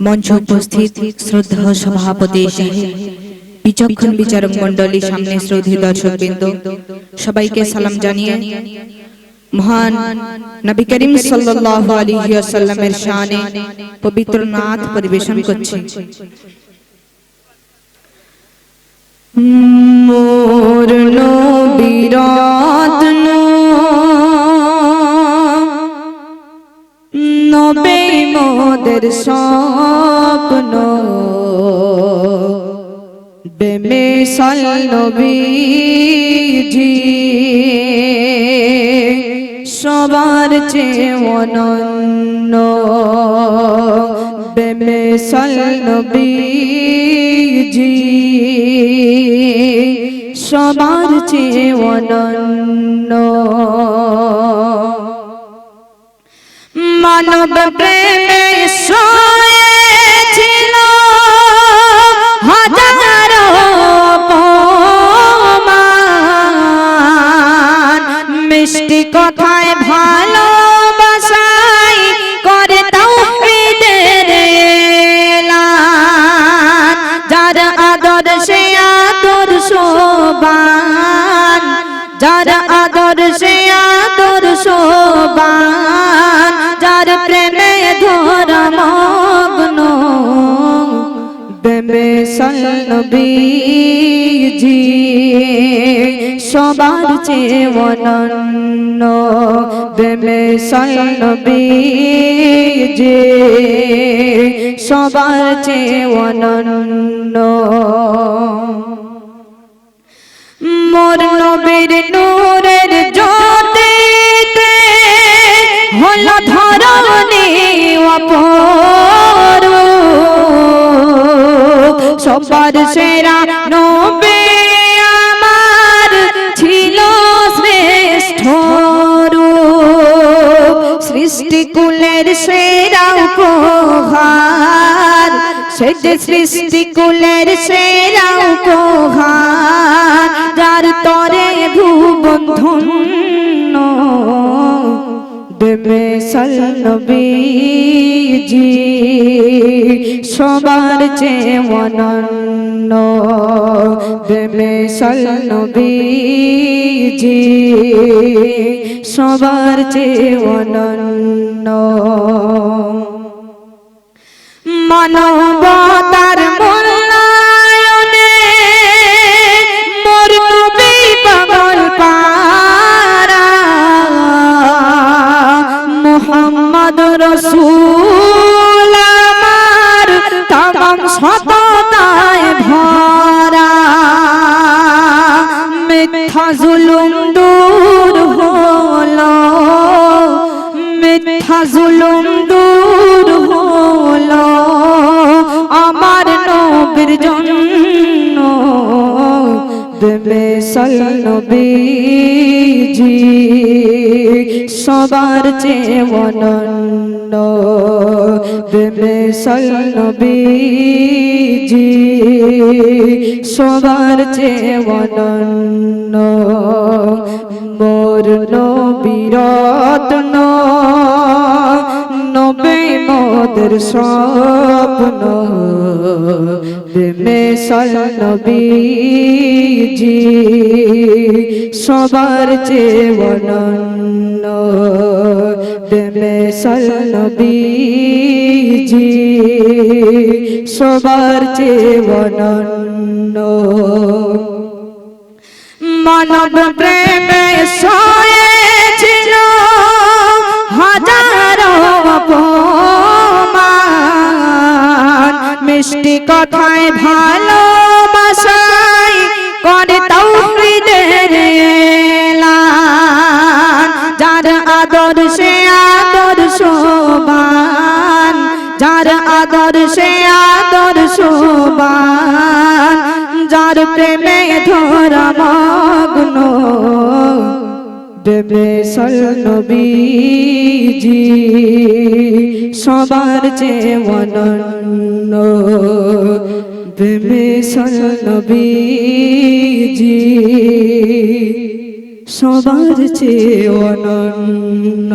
মঞ্চ উপস্থিত শ্রদ্ধা সভাপতি বিচক্ষণ বিচারক মণ্ডলী সামনে সবাইকে সালাম জানিয়ে পবিত্র নাথ পরিবেশন করছি। মোর নবে মোদের স্বপ্ন। বেমেশাল নবীজি। সবার চেয়ে অনন্য। বেমেশাল নবীজি। সবার চেয়ে অনন্য। মানব প্রেমে ছিল হাজারো মিষ্টি কথায় ভালোবাসাই করে তাও আদর সে আদর শোবান যার প্রেমে ধর মগ্ন। বেমে সলবীজি সবার চেয়ে অনন্য। সলবীজি সবার চেয়ে অনন্য। মোর নবীর নূরের সবার সেরা। নবে আমার ছিল শ্রেষ্ঠ রূপ। সৃষ্টিকুলের সেরা উপহার। সেটা সৃষ্টিকুলের সেরা উপহার। যার তরে ভুবন ধন্য দেবে সলবীজি সবার চেয়ে অনন্য দেবে সলবীজি সবার চেয়ে অনন্য মানবতার সততায় ভরা। মিথ্যা জুলুম দূর হলো। মিথ্যা জুলুম দেবে সলবীজি সবার চেয়ে অনন্য দেবে সলবীজি সবার চেয়ে অনন্য। মোর নবীরত্ন নবে মোদের স্বপ্ন। প্রেমে সলনবীজি, সবার চেয়ে অনন্য। প্রেমে সলনবীজি, সবার চেয়ে অনন্য। মানব প্রেমে সয়েছিল হাজারো কথায় ভালোবাসাই করে তাও যার আদর সে আদর শোবান যার আদর সে আদর শোবান যার প্রেমে ধরা মগ্ন দেবে সলনবীজি সবার চেয়ে অনন্য। সলনবীজি সবার চেয়ে অনন্য।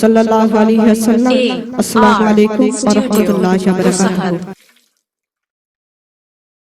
সাল্লাল্লাহু আলাইহি ওয়াসাল্লাম আসসালামু আলাইকুম ওয়া রাহমাতুল্লাহি ওয়া বারাকাতুহু।